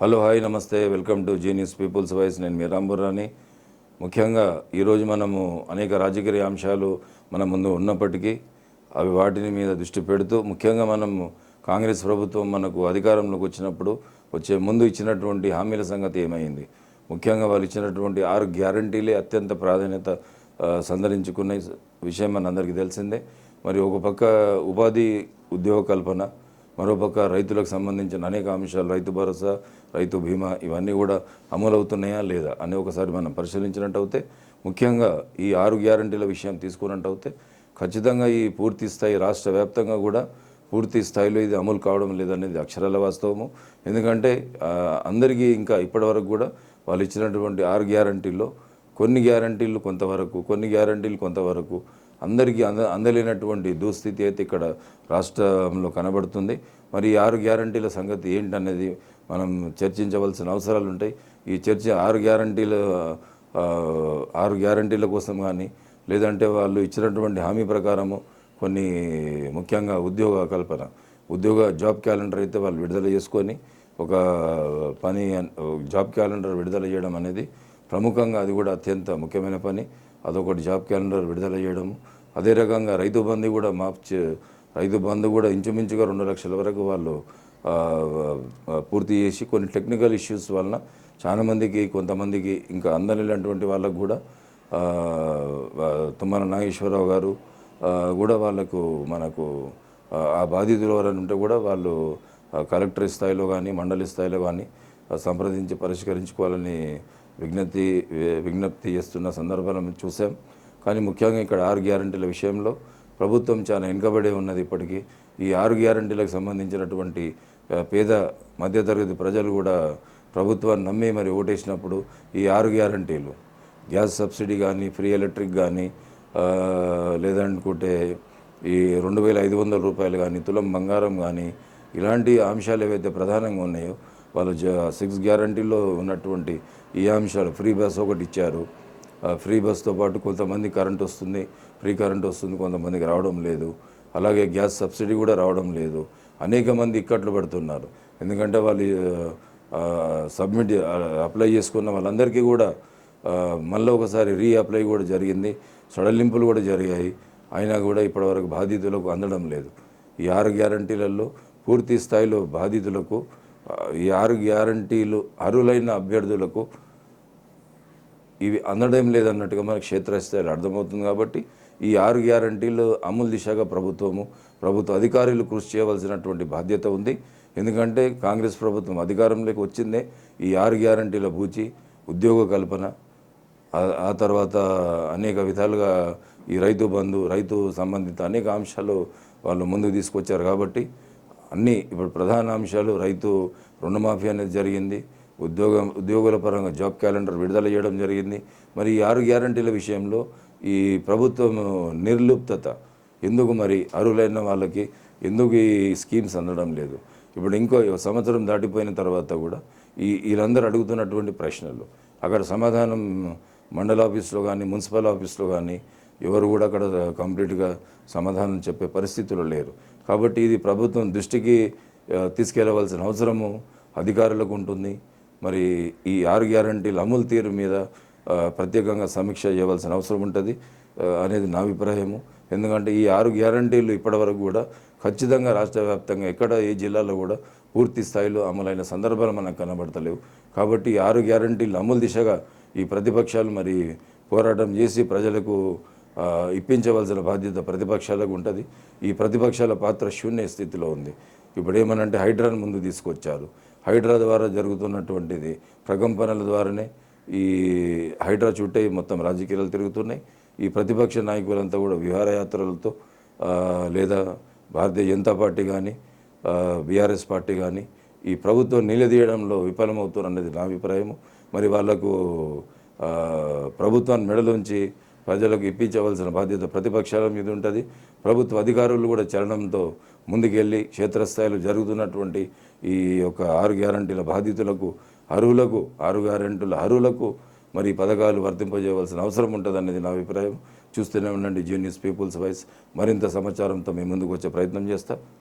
Hello hi నమస్తే. Welcome to genius people's voice. నేను మీరాంబురాని ముఖ్యంగా ఈరోజు మనము అనేక రాజకీయ అంశాలు మన ముందు ఉన్నప్పటికీ అవి వాటిని మీద దృష్టి పెడుతూ ముఖ్యంగా మనము కాంగ్రెస్ ప్రభుత్వం మనకు అధికారంలోకి వచ్చినప్పుడు వచ్చే ముందు ఇచ్చినటువంటి హామీల సంగతి ఏమైంది? ముఖ్యంగా వాళ్ళు ఇచ్చినటువంటి ఆరు గ్యారంటీలే అత్యంత ప్రాధాన్యత సందరించుకున్న విషయం మనందరికీ తెలిసిందే. మరి ఒక పక్క ఉపాధి ఉద్యోగ కల్పన మరోపక్క రైతులకు సంబంధించిన అనేక అంశాలు రైతు భరోసా రైతు బీమా ఇవన్నీ కూడా అమలవుతున్నాయా లేదా అని ఒకసారి మనం పరిశీలించినట్టయితే ముఖ్యంగా ఈ ఆరు గ్యారంటీల విషయం తీసుకున్నట్టయితే ఖచ్చితంగా ఈ పూర్తి స్థాయి రాష్ట్ర వ్యాప్తంగా కూడా పూర్తి స్థాయిలో ఇది అమలు కావడం లేదనేది అక్షరాల వాస్తవము. ఎందుకంటే అందరికీ ఇంకా ఇప్పటివరకు కూడా వాళ్ళు ఇచ్చినటువంటి ఆరు గ్యారంటీల్లో కొన్ని గ్యారంటీలు కొంతవరకు కొన్ని గ్యారంటీలు కొంతవరకు అందరికీ అంద అందలేనటువంటి దుస్థితి అయితే ఇక్కడ రాష్ట్రంలో కనబడుతుంది. మరి ఈ ఆరు గ్యారంటీల సంగతి ఏంటనేది మనం చర్చించవలసిన అవసరాలు ఉంటాయి ఈ చర్చ ఆరు గ్యారంటీల ఆరు గ్యారంటీల కోసం కానీ లేదంటే వాళ్ళు ఇచ్చినటువంటి హామీ ప్రకారము కొన్ని ముఖ్యంగా ఉద్యోగ కల్పన ఉద్యోగ జాబ్ క్యాలెండర్ అయితే వాళ్ళు విడుదల చేసుకొని ఒక పని జాబ్ క్యాలెండర్ విడుదల చేయడం అనేది ప్రముఖంగా అది కూడా అత్యంత ముఖ్యమైన పని. అదొకటి జాబ్ క్యాలెండర్ విడుదల చేయడం అదే రకంగా రైతు బంధు కూడా మాఫ్ చే రైతు బంధు కూడా ఇంచుమించుగా రెండు లక్షల వరకు వాళ్ళు పూర్తి చేసి కొన్ని టెక్నికల్ ఇష్యూస్ వలన చాలామందికి కొంతమందికి ఇంకా అందలేనటువంటి వాళ్ళకు కూడా తుమ్మల నాగేశ్వరరావు గారు కూడా వాళ్ళకు మనకు ఆ, బాధితులు ఎవరైనా ఉంటే కూడా వాళ్ళు కలెక్టర్ స్థాయిలో కానీ మండలి స్థాయిలో కానీ సంప్రదించి పరిష్కరించుకోవాలని విజ్ఞప్తి విజ్ఞప్తి చేస్తున్న సందర్భాలను చూసాం కానీ ముఖ్యంగా ఇక్కడ ఆరు గ్యారంటీల విషయంలో ప్రభుత్వం చాలా వెనుకబడే ఉన్నది ఇప్పటికీ. ఈ ఆరు గ్యారంటీలకు సంబంధించినటువంటి పేద మధ్యతరగతి ప్రజలు కూడా ప్రభుత్వాన్ని నమ్మి మరి ఓటేసినప్పుడు ఈ ఆరు గ్యారంటీలు గ్యాస్ సబ్సిడీ కానీ ఫ్రీ ఎలక్ట్రిక్ కానీ లేదనుకుంటే ఈ రెండు వేల ఐదు వందల రూపాయలు కానీ తులం బంగారం కానీ ఇలాంటి అంశాలు ఏవైతే ప్రధానంగా ఉన్నాయో వాళ్ళు జ సిక్స్ గ్యారంటీలో ఉన్నటువంటి ఈ అంశాలు ఫ్రీ బస్ ఒకటి ఇచ్చారు. ఫ్రీ బస్తో పాటు కొంతమంది కరెంట్ వస్తుంది ఫ్రీ కరెంట్ వస్తుంది కొంతమందికి రావడం లేదు. అలాగే గ్యాస్ సబ్సిడీ కూడా రావడం లేదు. అనేక మంది ఇక్కట్లు పడుతున్నారు. ఎందుకంటే వాళ్ళు సబ్మిట్ అప్లై చేసుకున్న వాళ్ళందరికీ కూడా మళ్ళీ ఒకసారి రీ అప్లై కూడా జరిగింది. సడలింపులు కూడా జరిగాయి. అయినా కూడా ఇప్పటివరకు బాధితులకు అందడం లేదు. ఈ ఆరు గ్యారంటీలలో పూర్తి స్థాయిలో బాధితులకు ఈ ఆరు గ్యారంటీలు అర్హులైన అభ్యర్థులకు ఇవి అందడం లేదన్నట్టుగా మనకు క్షేత్రస్థాయిలో అర్థమవుతుంది కాబట్టి ఈ ఆరు గ్యారంటీలు అమలు దిశగా ప్రభుత్వము ప్రభుత్వ అధికారులు కృషి చేయవలసినటువంటి బాధ్యత ఉంది. ఎందుకంటే కాంగ్రెస్ ప్రభుత్వం అధికారంలోకి వచ్చిందే ఈ ఆరు గ్యారంటీల బూచి ఉద్యోగ కల్పన ఆ తర్వాత అనేక విధాలుగా ఈ రైతు బంధు రైతు సంబంధిత అనేక అంశాలు వాళ్ళు ముందుకు తీసుకొచ్చారు కాబట్టి అన్నీ ఇప్పుడు ప్రధాన అంశాలు రైతు రుణమాఫీ అనేది జరిగింది. ఉద్యోగం ఉద్యోగుల పరంగా జాబ్ క్యాలెండర్ విడుదల చేయడం జరిగింది. మరి ఈ ఆరు గ్యారంటీల విషయంలో ఈ ప్రభుత్వం నిర్లిప్తత ఎందుకు మరి అర్హులైన వాళ్ళకి ఎందుకు ఈ స్కీమ్స్ అందడం లేదు? ఇప్పుడు ఇంకో సంవత్సరం దాటిపోయిన తర్వాత కూడా ఈ వీళ్ళందరూ అడుగుతున్నటువంటి ప్రశ్నలు అక్కడ సమాధానం మండల ఆఫీస్లో కానీ మున్సిపల్ ఆఫీస్లో కానీ ఎవరు కూడా అక్కడ కంప్లీట్గా సమాధానం చెప్పే పరిస్థితులు లేరు. కాబట్టి ఇది ప్రభుత్వం దృష్టికి తీసుకెళ్ళవలసిన అవసరము అధికారులకు ఉంటుంది. మరి ఈ ఆరు గ్యారంటీల అమలు తీరు మీద ప్రత్యేకంగా సమీక్ష చేయవలసిన అవసరం ఉంటుంది అనేది నా అభిప్రాయము. ఎందుకంటే ఈ ఆరు గ్యారంటీలు ఇప్పటివరకు కూడా ఖచ్చితంగా రాష్ట్ర వ్యాప్తంగా ఎక్కడ ఏ జిల్లాలో కూడా పూర్తి స్థాయిలో అమలైన సందర్భాలు మనకు కనబడతలేవు. కాబట్టి ఈ ఆరు గ్యారంటీలు అమలు దిశగా ఈ ప్రతిపక్షాలు మరి పోరాటం చేసి ప్రజలకు ఇప్పించవలసిన బాధ్యత ప్రతిపక్షాలకు ఉంటుంది. ఈ ప్రతిపక్షాల పాత్ర శూన్య స్థితిలో ఉంది. ఇప్పుడు ఏమనంటే హైడ్రాను ముందు తీసుకొచ్చారు. హైడ్రా ద్వారా జరుగుతున్నటువంటిది ప్రకంపనల ద్వారానే ఈ హైడ్రా చుట్టే మొత్తం రాజకీయాలు తిరుగుతున్నాయి. ఈ ప్రతిపక్ష నాయకులంతా కూడా విహారయాత్రలతో లేదా భారతీయ జనతా పార్టీ కానీ బీఆర్ఎస్ పార్టీ కానీ ఈ ప్రభుత్వం నిలదీయడంలో విఫలమవుతున్నది నా అభిప్రాయము. మరి వాళ్ళకు ప్రభుత్వాన్ని మెడలోంచి ప్రజలకు ఇప్పించవలసిన బాధ్యత ప్రతిపక్షాల మీద ఉంటుంది. ప్రభుత్వ అధికారులు కూడా చలనంతో ముందుకెళ్ళి క్షేత్రస్థాయిలో జరుగుతున్నటువంటి ఈ యొక్క ఆరు గ్యారంటీల బాధితులకు అర్హులకు ఆరు గ్యారంటీల అర్హులకు మరి పథకాలు వర్తింపజేయవలసిన అవసరం ఉంటుంది అనేది నా అభిప్రాయం. చూస్తూనే ఉండండి జూనియర్స్ పీపుల్స్ వాయిస్ మరింత సమాచారంతో మేము ముందుకు వచ్చే ప్రయత్నం చేస్తా.